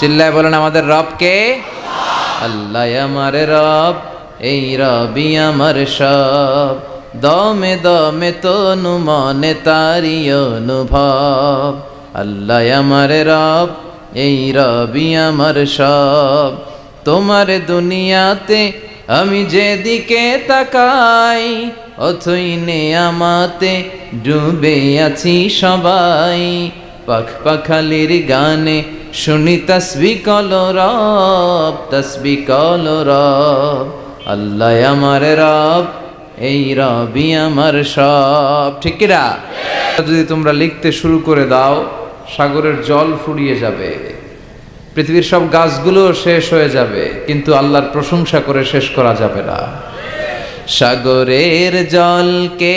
চিল্লায় বলেন আমাদের রব কে আল্লাহ আমার রব, এই রবি আমার সব। দমে দমে তনু মনে তারি অনুভব। আল্লাহ আমার রব, এই রবি আমার সব। তোমার দুনিয়াতে আমি যেদিকে তাকাই, অথই নে আমাতে ডুবে আছি সবাই। পাখ পাখালির গানে শুনি তসবি কল রব, তসবি কল রব। আল্লাহ আমার রব, এই রবি আমার সব। ঠিক কিরা যদি তোমরা লিখতে শুরু করে দাও, সাগরের জল ফুরিয়ে যাবে। পৃথিবীর সব গাছগুলো শেষ হয়ে যাবে, কিন্তু আল্লাহর প্রশংসা করে শেষ করা যাবে না। সাগরের জলকে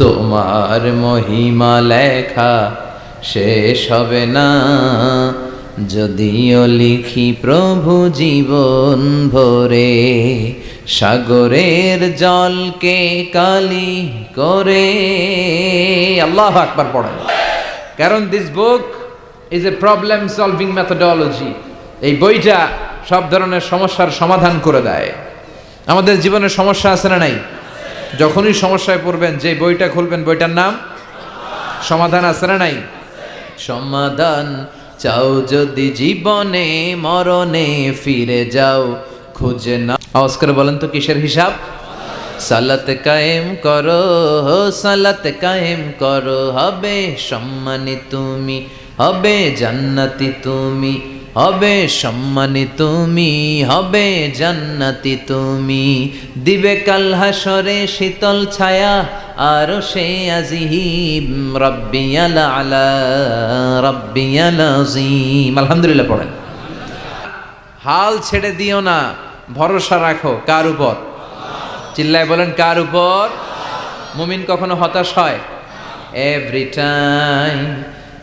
তোমার মহিমা লেখা শেষ হবে না। যদিও লিখি প্রভু জীবন ভরে, সাগরের জলকে কালি করে। আল্লাহ আকবার পড়েন। কারণ this book is a problem solving methodology এই বইটা সব ধরনের সমস্যার সমাধান করে দেয়। আমাদের জীবনে সমস্যা আছে না নাই? যখনই সমস্যায় পড়বেন যে বইটা খুলবেন, বইটার নাম? সমাধান আছে না নাই? সমাধান চাও যদি জীবনে, মরণে ফিরে যাও, খুঁজে না আওয়াজ করে বলেন তো কিসের হিসাব? সালাত কায়েম করো, সালাত কায়েম করো, হবে সম্মানী তুমি, হবে জান্নাতি তুমি। হবে সম্মানী তুমি, হবে জান্নাতি তুমি। দিবে কাল হাসরে শীতল ছায়া, আর সে আজিহিম রব্বিয়াল আলা রব্বিয়াল আজিম। আলহামদুলিল্লাহ পড়েন। হাল ছেড়ে দিও না, ভরসা রাখো। কার উপর? চিল্লায় বলেন, কার উপর? মুমিন কখনো হতাশ হয়? Every time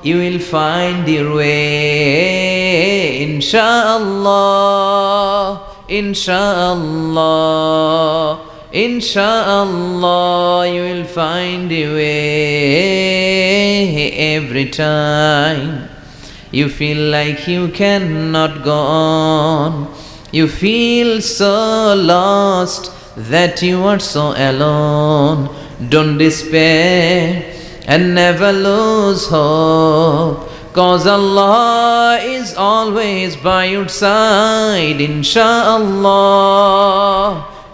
You will find your way, inshallah, inshallah. Inshallah, you will find your way every time. You feel like you cannot go on. You feel so lost that you are so alone. Don't despair and never lose hope. Cause Allah is always by your side, insha'Allah,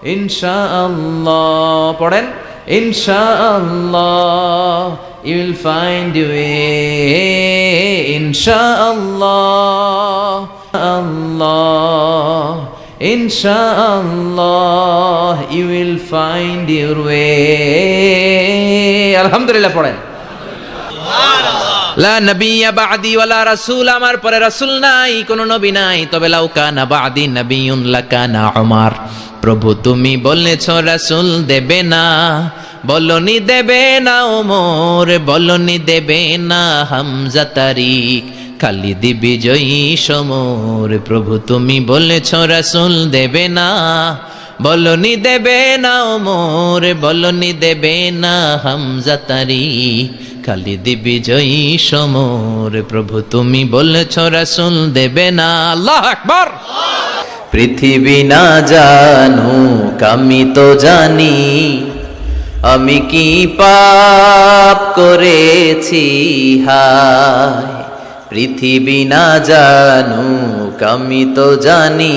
insha'Allah. Pardon? Insha'Allah, you will find your way, insha'Allah, Allah. Insha'Allah, you will find your way. আলহামদুলিল্লাহ পড়েন। লা নবিয়া বাদি ওয়ালা রাসূল, আমার পরে রাসূল নাই, কোন নবী নাই। তবে লাউ কানা বাদি নবিয়ুন লাকানা উমার। প্রভু তুমি বলেছ রাসূল দেবে না, বলনি দেবে না ওমর বলনি দেবে না হামজা তারিক, খালিদি বিজয়ী সমর। প্রভু তুমি বলেছ রাসূল দেবে না বলনি দেবে না ওমর, বলনি দেবে না হামজা তারিক খালিদি বিজয়ী সমর। প্রভু তুমি বলেছ, রাসূল দেবে না। আল্লাহ আকবার। পৃথিবী না জানুক, আমি তো জানি, আমি কি পাপ করেছি, হায়। পৃথিবী না জানুক, আমি তো জানি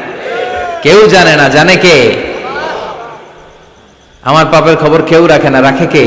কেউ জানে না জানে কে? আমার পাপের খবর কেউ রাখে না রাখে কে?